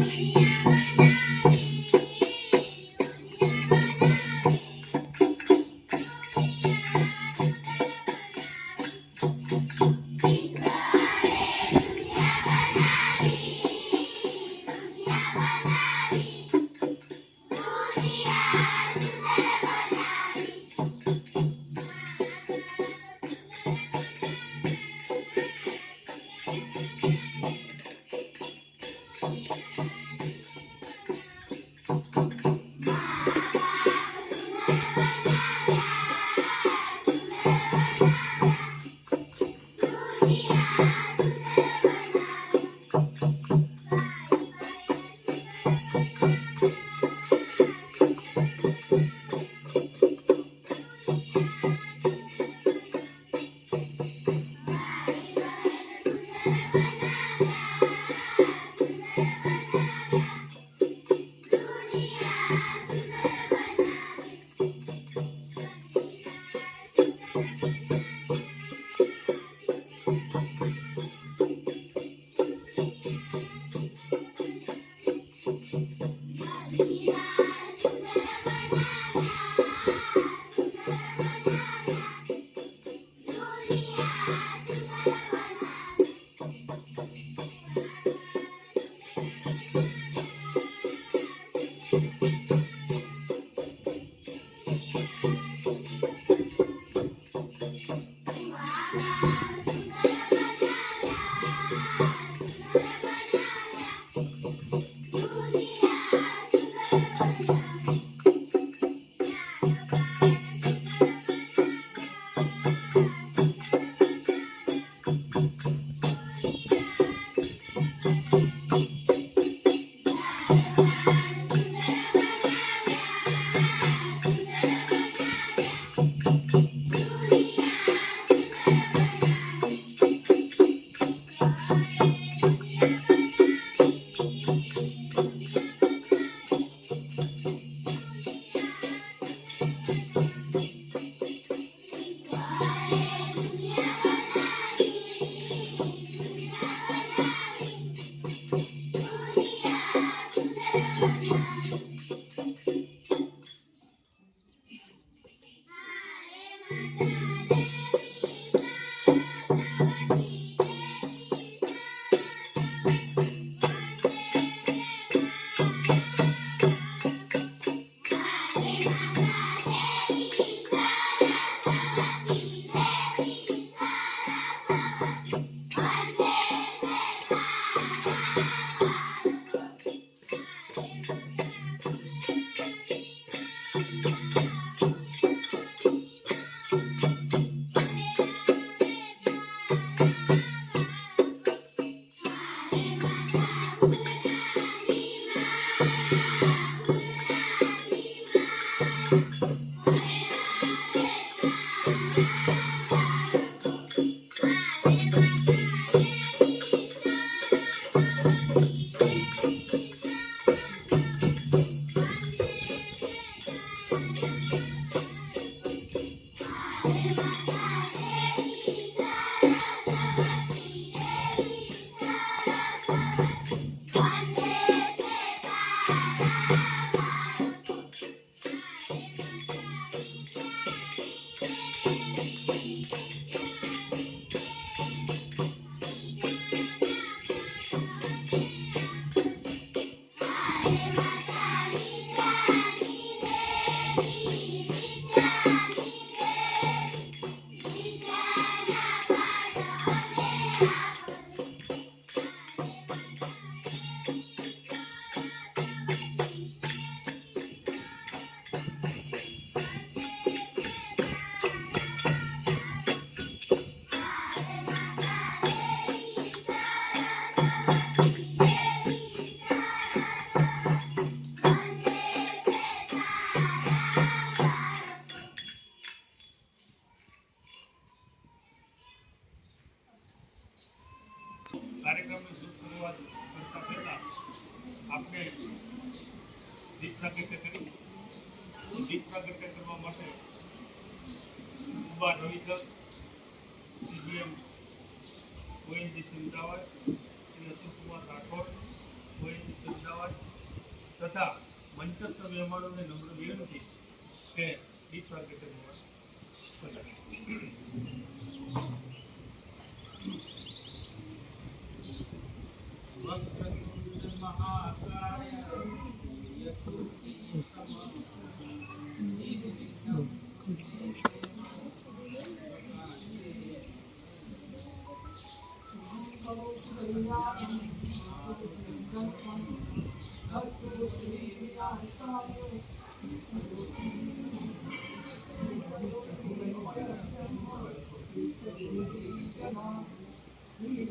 Jesus. Ravikar CGM ONGC Ahmedabad Shri Atulkumar Rathod ONGC Ahmedabad તથા મંચસ્થ મહેમાનોને નમ્ર વિનંતી કે દીપ પ્રાગટ્ય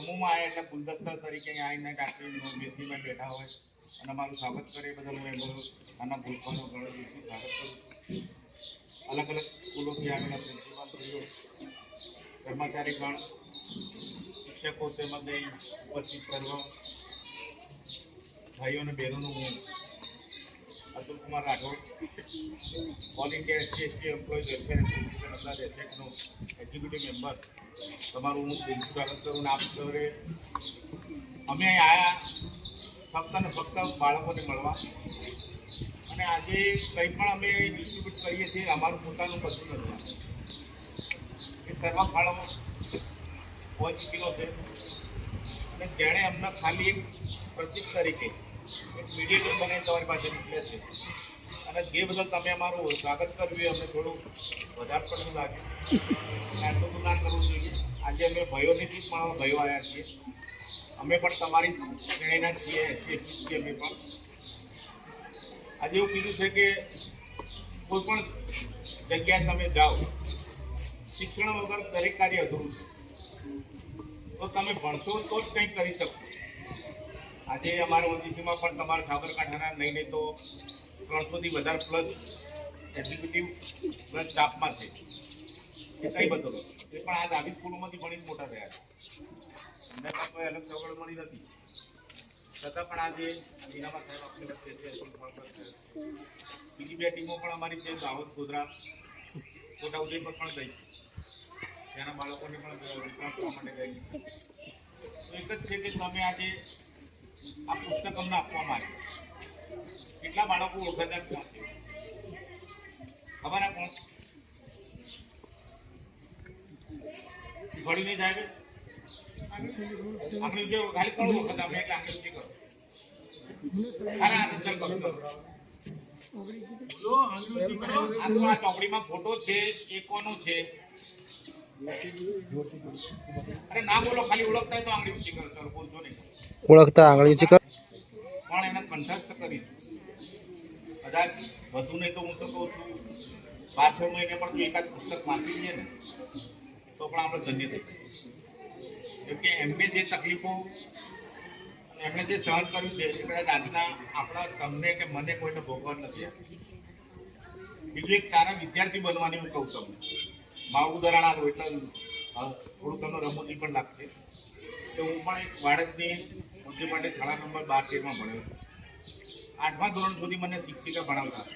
સમૂહમાં આવ્યા એટલે ગુલદસ્તા તરીકે અહીંયા આવીને કાશ્મીર મેથીમાં બેઠા હોય. અને મારું સ્વાગત કરે બધા હું એમનો નાના ભૂલકાનો ઘણો દિલથી સ્વાગત કરું અલગ અલગ સ્કૂલોથી આવેલા પ્રિન્સિપાલશ્રીઓ કર્મચારીગણ શિક્ષકો તેમજ અહીં ઉપસ્થિત સર્વ ભાઈઓ અને બહેનોનું હું Atul Kumar Rathod India SC ST employees welfare association Ahmedabad એસેટનો executive member તમારું હું દિલથી સ્વાગત કરું આપ સૌએ અમે આવ્યા ફક્ત ને ફક્ત બાળકોને મળવા. અને આજે કંઈ પણ અમે ડિસ્ટ્રીબ્યુટ કરીએ છીએ, અમારું પોતાનું કશું નથી એ સર્વ ફાળો પહોંચીનો છે. અને જેણે અમને ખાલી એક પ્રતિક તરીકે એક મીડિયેટર બનાવી તમારી પાસે મોકલ્યા છે. અને જે બદલ તમે અમારું સ્વાગત કર્યું એ અમને થોડું વધારે પડતું લાગ્યું. આટલું બધું ના કરવું જોઈએ. આજે અમે ભયોનીથી પણ ભયો આવ્યા છીએ. અમે પણ તમારી શ્રેણીના છીએ એસસી એસટી છીએ અમે પણ. આજે એવું કીધું છે કે કોઈ પણ જગ્યાએ તમે જાઓ, શિક્ષણ વગર દરેક કાર્ય અધૂરું છે. તો તમે ભણશો તો જ કંઈક કરી શકશો. આજે અમારા ઓજીસીમાં પણ તમારા સાબરકાંઠાના નહીં નહીં તો ત્રણસોથી વધારે પ્લસ એક્ઝિક્યુટિવ પ્લસ સ્ટાફમાં છે. એ કઈ બધો એ પણ આજ આવી સ્કૂલોમાંથી ભણીને મોટા થયા છે. એમને પણ કોઈ અલગ સગવડ મળી નથી. છતાં પણ આજે જીનામાં સાહેબ આપણી વચ્ચે છે બીજી બે ટીમો પણ અમારી છે દાહોદ ગોધરા છોટા ઉદયપુર પણ ગઈ છે. ત્યાંના બાળકોને પણ વિશ્વાસ કરવા માટે ગઈ તો એક જ છે કે તમે આજે આ પુસ્તક અમને આપવામાં આવ્યું. કેટલા બાળકો ઓળખાતા કોણ છે ખબર આ કોણ? ભણી નહીં થાય આપણે જે ખાલી કોણ વખત આપણે એટલે આપણે નથી કરો. ચોપડીમાં ફોટો છે એ કોનો છે. અરે ના બોલો ખાલી ઓળખતા હોય તો આંગળી ઊંચી કરો. બોલજો નહીં. ઓળખતા આંગળી ઊંચી કર. પણ એને કંઠસ્થ વધુ નહીં તો હું તો કહું છું, પાંચ છ મહિને પણ તું એકાદ પુસ્તક વાંચી લઈએ ને, તો પણ આપણે ધન્ય થઈ કેમ કે એમને જે તકલીફો એમણે જે સહન કર્યું છે, એ કદાચ આજના આપણા તમને કે મને કોઈને ભોગવવા નથી બીજું એક સારા વિદ્યાર્થી બનવાની હું કહું તમને. મારું ઉદાહરણ આલું એટલે થોડું તમને રમૂજી પણ લાગશે. તો હું પણ એક બાળકની ઊંચી માટે શાળા નંબર બાર તેરમાં ભણ્યો છું. આઠમા ધોરણ સુધી મને શિક્ષિકા ભણાવતા.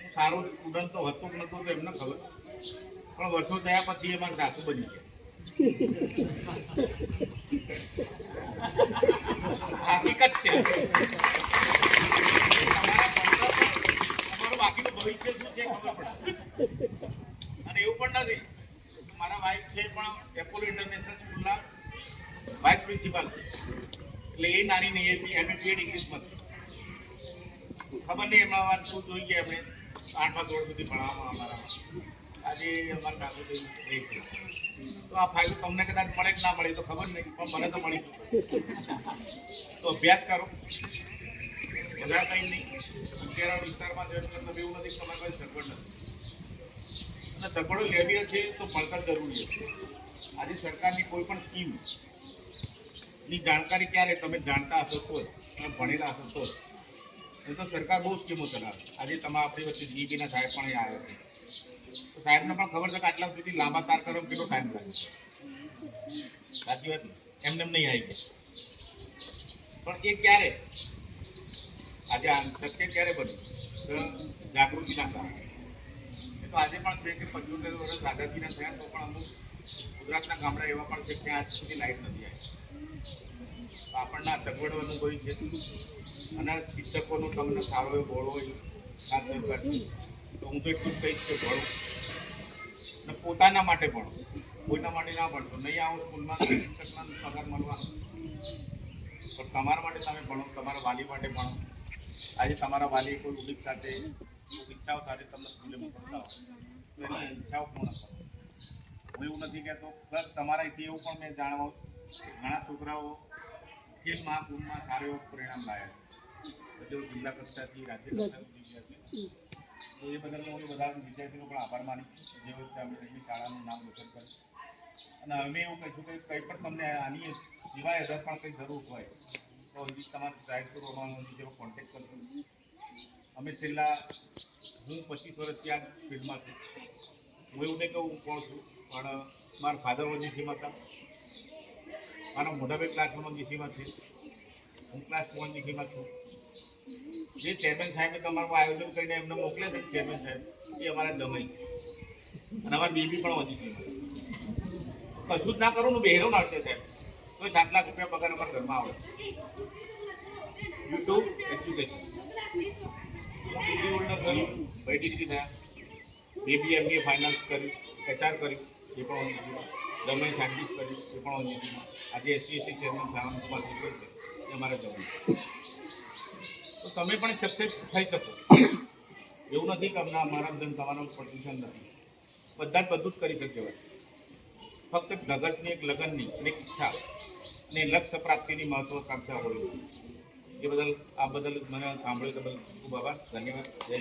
હું સારો સ્ટુડન્ટ તો હતો નહોતો તો એમને ખબર. પણ વર્ષો થયા પછી એ મારા સાસુ બની ગયા. હકીકત છે. બાકીનું ભવિષ્ય શું છે ખબર પડે. અને એવું પણ નથી મારા વાઇફ છે પણ એપોલો ઇન્ટરનેશનલ સ્કૂલના વાઇસ પ્રિન્સિપાલ છે. એટલે એ નાની નહીં એમ એ બીએડ ઇંગ્લિશમાં. ખબર નહીં એમના વાત શું જોઈ ગયા એમણે આઠમા ધોરણ સુધી ભણાવવામાં અમારા આજે અમારા કાકુ રહે છે. તો આ ફાઇલ તમને કદાચ મળે કે ના મળે તો ખબર નહીં, પણ મને તો મળી તો અભ્યાસ કરો. બધા કંઈ નહીં. અત્યારે વિસ્તારમાં છે, એટલે એવું નથી તમારી પાસે સગવડ નથી. અને સગવડો લેવી છે તો ભણતર જરૂરી છે આજે સરકારની કોઈ પણ સ્કીમની જાણકારી ક્યારે તમે જાણતા હશો તો જ ભણેલા હશો તો એ તો સરકાર બહુ સ્કીમો ચલાવે આજે તમે આપણી વચ્ચે જીબીના સાહેબ પણ અહીંયા આવ્યા છે. તો સાહેબને પણ ખબર છે કે આટલા સુધી લાંબા તાર કરવામાં કેટલો ટાઈમ લાગે છે સાચી વાત એમને એમ નહીં આવી પણ એ ક્યારે? આજે આ શક્ય ક્યારે બન્યું? જાગૃતિના કારણે. એ તો આજે પણ છે કે પંચોતેર વર્ષ આઝાદીના થયા તો પણ અમુક ગુજરાતના ગામડા એવા પણ છે કે આજ સુધી લાઈટ નથી આવી. આપણને આ સગવડો અનુભવી છે. અને શિક્ષકોનું તમને સારો એવો બોળ હોય તો હું તો એટલું જ કહીશ કે ભણો. અને પોતાના માટે ભણો. કોઈના માટે ના ભણતો નહીં આવો સ્કૂલમાં શિક્ષકના પગાર મળવાનો. પણ તમારા માટે તમે ભણો, તમારા વાલી માટે ભણો. આજે તમારા વાલી કોઈ ઉડીક સાથે ઈચ્છાઓ સાથે તમને સ્કૂલે મોકલતા હોય. એની ઈચ્છાઓ પૂર્ણ કરો. હું એવું નથી કહેતો. પ્લસ તમારાથી એવું પણ મેં જાણવા ઘણા છોકરાઓ ખેલમાં ગુણમાં સારો એવો પરિણામ લાવ્યા છે. જેઓ જિલ્લા કક્ષાથી રાજ્ય જીત્યા છે. તો એ બદલ હું બધા વિદ્યાર્થીનો પણ આભાર માની જે વખતે અમે એમની શાળાનું નામ રોશન કર્યું. અને અમે એવું કહીશું કે કંઈ પણ તમને આની સિવાય અગર પણ કંઈ જરૂર હોય તો હજી તમારે સાહેબ રોમાનો જેવો કોન્ટેક્ટ કરજો. અમે છેલ્લા હું પચીસ વર્ષથી આ ફિલ્ડમાં છું. હું એવું નહીં કહું હું કોણ છું પણ મારા ફાધર ઓજીસીમાં હતા. મારા મોટા ભાઈ ક્લાસ વન ઓજીસીમાં છે. હું ક્લાસ વન જીસીમાં છું. જે ચેરમેન સાહેબે તમારું આયોજન કરીને એમને મોકલે છે ચેરમેન સાહેબ, એ અમારા જમાઈ અને અમારે બેબી પણ વધી છે કશું જ ના કરું ને બહેરો નાખશે સાહેબ. તો સાત લાખ રૂપિયા પગાર અમારા ઘરમાં આવે. YouTube education degree MBA finance કર્યું એચઆર કર્યું એ પણ ઓનજીસીમાં ગવર્મેન્ટ સાયન્ટિસ્ટ કર્યું એ પણ ઓનજીસીમાં આજે એસસી એસટી ચેરમેન થવાનું કુમાર છે. એ અમારા જમીન તો તમે પણ સક્સેસ થઈ શકો. એવું નથી કે અમારા અંદર તમારું પોઝિશન નથી. બધા જ બધું જ કરી શકે ફક્ત ધગસની એક લગનની એક ઈચ્છા અને લક્ષ્ય પ્રાપ્તિની મહત્વકાંક્ષા હોય એ બદલ, આ બદલ મને સાંભળ્યું બદલ ખૂબ આભાર. ધન્યવાદ. જય.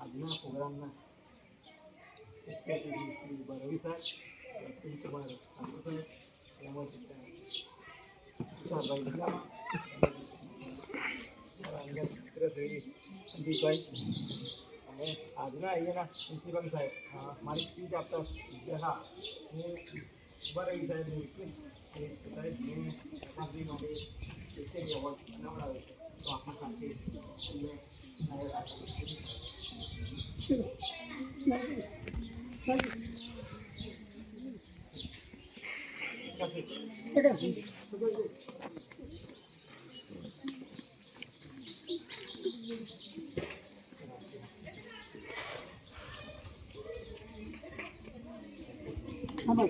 આજના પ્રોગ્રામના રવિ સાહેબ. અને આજના અહીંયાના પ્રિન્સિપલ સાહેબ મારી સ્પીચ આપતા હા હું ઊભા સાહેબને રિક્વેસ્ટ કે સાહેબ મેં શતાબ્દી માટે એશિયન એવોર્ડ બનાવડાવ્યો છે તો આપણા સાથે એમને ঠিক আমার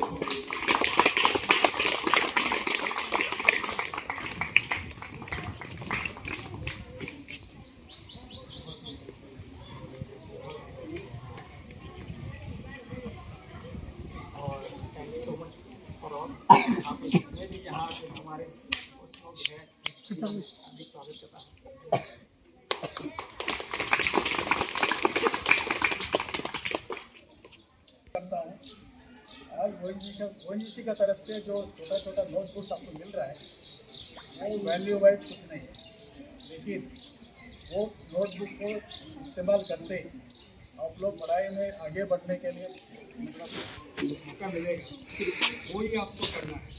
जो छोटा छोटा नोटबुक आपको मिल रहा है, वो वैल्यू वाइज कुछ नहीं है। लेकिन वो नोटबुक को इस्तेमाल करते आप लोग पढ़ाई में आगे बढ़ने के लिए मौका मिलेगा। वो ही आपको करना है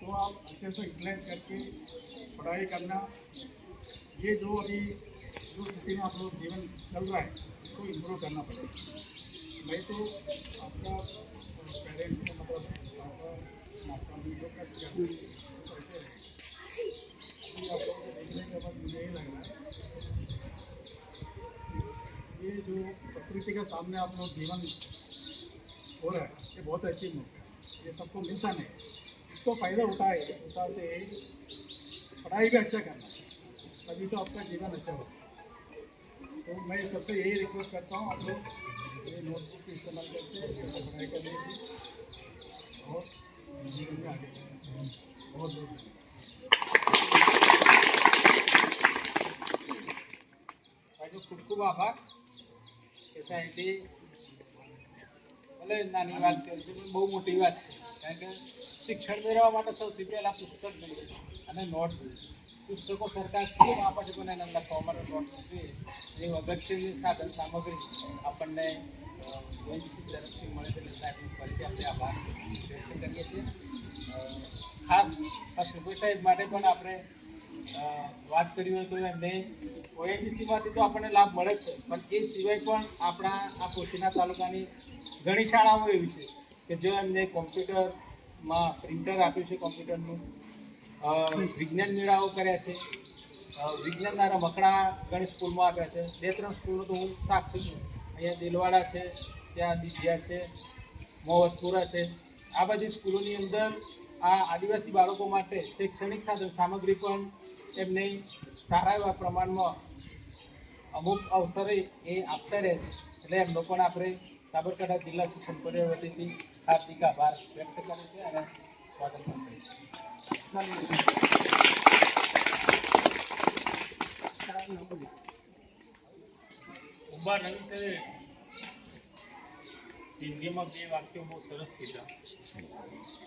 तो आप अच्छे से यूटिलाइज करके पढ़ाई करना। ये जो अभी जो स्थिति में आप लोग जीवन चल रहा है इसको इम्प्रूव करना पड़ेगा। नहीं तो आपका पेरेंट्स को मतलब ये जो प्रकृति के सामने आप लोग जीवन हो रहा है, ये बहुत अच्छी मुद्दा है। ये सबको मिलता नहीं इसको फ़ायदा उठाए, उठाते पढ़ाई भी अच्छा करना तभी तो आपका जीवन अच्छा हो तो मैं सबसे यही रिक्वेस्ट करता हूँ आप लोग नोटबुक इस्तेमाल करके, पढ़ाई करने की। और। बहुत बहुत धन्यवाद। ભાઈનો ખૂબ ખૂબ આભાર કે સાહેબે ભલે નાની વાત છે પણ બહુ મોટી વાત છે કારણ કે શિક્ષણ મેળવવા માટે સૌથી પહેલાં પુસ્તક જોઈએ અને નોટ જોઈએ પુસ્તકો સરકાર ખૂબ આપે છે પણ એના લખવા માટે નોટ જોઈએ એ અગત્યની સાધન સામગ્રી આપણને ઓએનજીસી તરફથી મળે છે આપણે આભાર વ્યક્ત કરીએ છીએ માટે પણ આપણે વાત કરી તો એમને ઓએનજીસીમાંથી તો આપણને લાભ મળે છે. પણ એ સિવાય પણ આપણા આ કોશીના તાલુકાની ઘણી શાળાઓ એવી છે કે જો એમને કોમ્પ્યુટરમાં પ્રિન્ટર આપ્યું છે કોમ્પ્યુટરનું વિજ્ઞાન મેળાઓ કર્યા છે વિજ્ઞાનના રમકડા ઘણી સ્કૂલમાં આપ્યા છે બે ત્રણ સ્કૂલો તો હું સાક્ષી છું. અહીંયા દિલવાડા છે, ત્યાં દિવ્યા છે, મોહતપુરા છે. આ બધી સ્કૂલોની અંદર આ આદિવાસી બાળકો માટે શૈક્ષણિક સાધન સામગ્રી પણ એમને સારા એવા પ્રમાણમાં અમુક અવસરે એ આપતા રહે છે. એટલે એમનો પણ આપણે સાબરકાંઠા જિલ્લા શિક્ષણ પરિવાર વતીથી હાર્દિક આભાર વ્યક્ત કરે છે અને સ્વાગત પણ ઊભા નવી સરે હિન્દીમાં બે વાક્યો બહુ સરસ કીધા.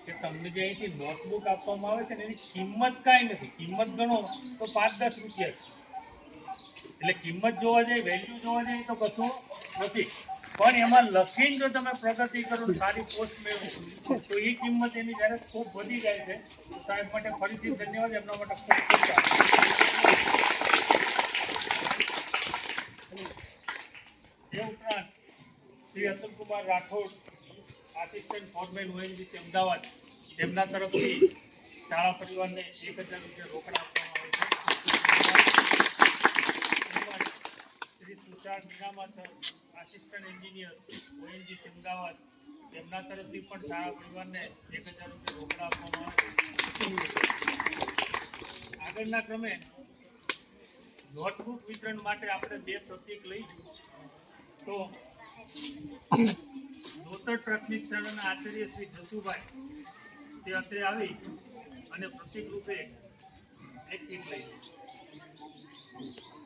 કે તમને જે અહીંથી નોટબુક આપવામાં આવે છે ને, એની કિંમત કાંઈ નથી. કિંમત ગણો તો પાંચ દસ રૂપિયા છે. એટલે કિંમત જોવા જાય વેલ્યુ જોવા જાય તો કશું નથી. પણ એમાં લખીને જો તમે પ્રગતિ કરો, સારી પોસ્ટ મેળવો, તો એ કિંમત એની જ્યારે ખૂબ વધી જાય છે. સાહેબ માટે ફરીથી ધન્યવાદ. એમના માટે ખૂબ ખૂબ આભાર. એ ઉપરાંત Shri Atulkumar Rathod assistant foreman ONGC Ahmedabad તેમના તરફથી શાળા પરિવારને એક હજાર રૂપિયા રોકડા આપવામાં આવે છે. Shri Tushar Minamathar assistant engineer ONGC Ahmedabad તેમના તરફથી પણ શાળા પરિવારને એક હજાર રૂપિયા રોકડા આપવામાં આવે છે. આગળના ક્રમે નોટબુક વિતરણ માટે આપણે બે પ્રતિક લઈ. તો નોતર ટ્રકની શાળાના આચાર્ય શ્રી જસુભાઈ તે અત્રે આવી અને પ્રતિક રૂપે એક કીટ લઈ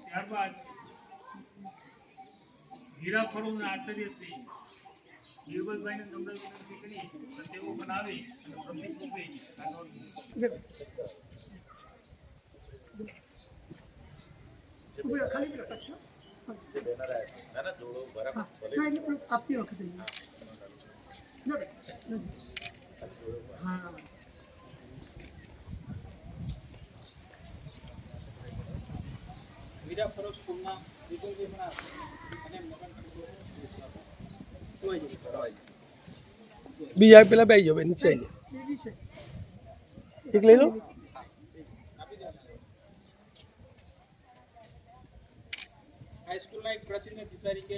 ત્યારબાદ હીરાફળુના આચાર્ય શ્રી ગિરબતભાઈને નમ્ર વિનંતી કરી અને તેઓ બનાવી અને પ્રતિક રૂપે આ ખાલી જ આપતી વખતે સ્કૂલમાં બીજા પેલા બે જાવ નીચે આવી એક લઈ લો આપી દેવાના હાઈસ્કૂલના એક પ્રતિનિધિ તરીકે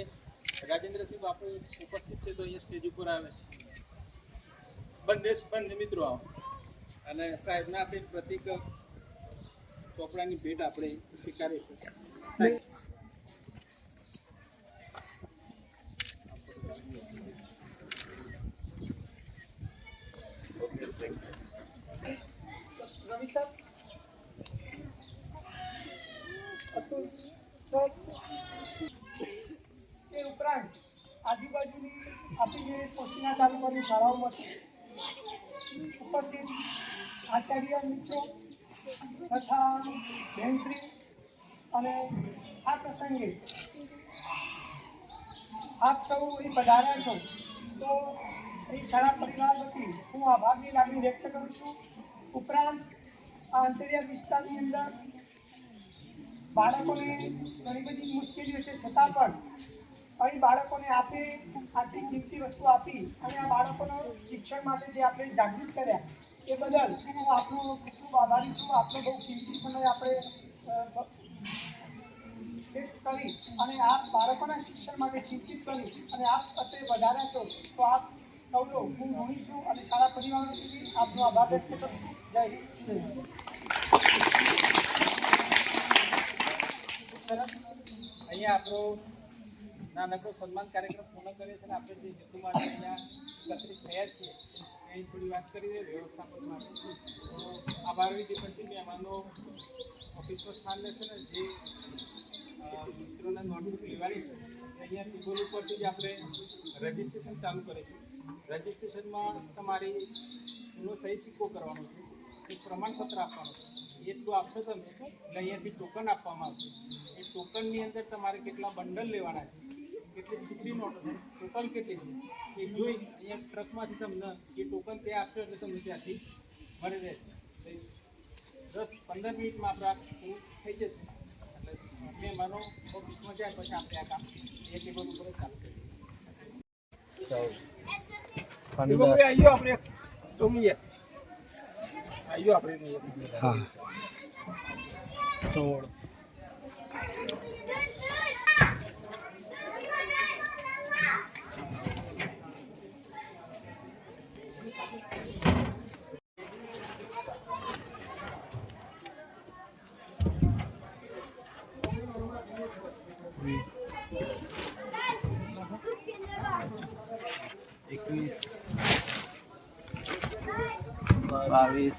રાજેન્દ્રસિંહ બાપુ ઉપસ્થિત છે, તો અહીંયા સ્ટેજ ઉપર આવે. બંદેશ બંધ મિત્રો આવો. અને સાહેબના આપણે પ્રતિક ચોપડાની ભેટ આપણે સ્વીકારીશું. રવિ સર અતુલ સર એ ઉપરાંત આજુબાજુની આપણી જે પશ્ચિના તાલુકાની શાળાઓમાંથી ઉપસ્થિત આચાર્ય મિત્રો તથા બહેનશ્રી અને આ પ્રસંગે આપ સૌ અહીં પધાર્યા છો, તો અહીં શાળા પરિવાર વતી હું આભારની લાગણી વ્યક્ત કરું છું. ઉપરાંત આ અંતરિયાળ વિસ્તારની અંદર બાળકોને ઘણી બધી મુશ્કેલીઓ છે, છતાં પણ અહીં બાળકોને આપી આટલી કિંમતી વસ્તુ આપી અને આ બાળકોનો શિક્ષણ માટે જે આપણે જાગૃત કર્યા એ બદલ હું આપનો ખૂબ ખૂબ આભારી છું. આપનો બહુ કિંમતી સમય આપણે અ, કરી અને આપ બાળકોના શિક્ષણ માટે ચિંતિત કરી અને આપ અત્યારે વધાર્યા છો તો આપ સૌનો હું ઋણી છું અને સારા પરિવારો આપનો આભાર વ્યક્ત કરું છું. જય અહીંયા આપણો નાનકડો સન્માન કાર્યક્રમ પૂર્ણ કરીએ છીએ અને આપણે જે હેતુ માટે અહીંયા એકત્રિત થયા છીએ એની થોડી વાત કરીએ વ્યવસ્થાપન માટે. તો આભાર વિધિ પછી મહેમાનો ઓફિસનું સ્થાન લેશે ને જે અ, મિત્રોને નોટબુક લેવાની છે અહીંયા ટીબોલ ઉપરથી જ આપણે રજિસ્ટ્રેશન ચાલુ કરીશું. રજિસ્ટ્રેશનમાં તમારી સ્કૂલનો સહી સિક્કો કરવાનો છે એક પ્રમાણપત્ર આપવાનું છે. એટલું આપશો તમે એટલે અહીંયાથી ટોકન આપવામાં આવશે. એ ટોકનની અંદર તમારે કેટલા બંડલ લેવાના છે કેટલી છૂટી નોટો ટોટલ કેટલી એ જોઈ અહીંયા ટ્રકમાંથી તમને એ ટોકન તે આપશો એટલે તમને ત્યાંથી મળી રહેશે દસ પંદર મિનિટમાં આપણે આ પૂરું થઈ જશે. એટલે મહેમાનો ઓફિસમાં જાય પછી આપણે આ કામ એ ટેબલ ઉપર જ ચાલુ કરીએ. આયો આપણે. ટોમીએ આયો આપણે હા. બાવીસ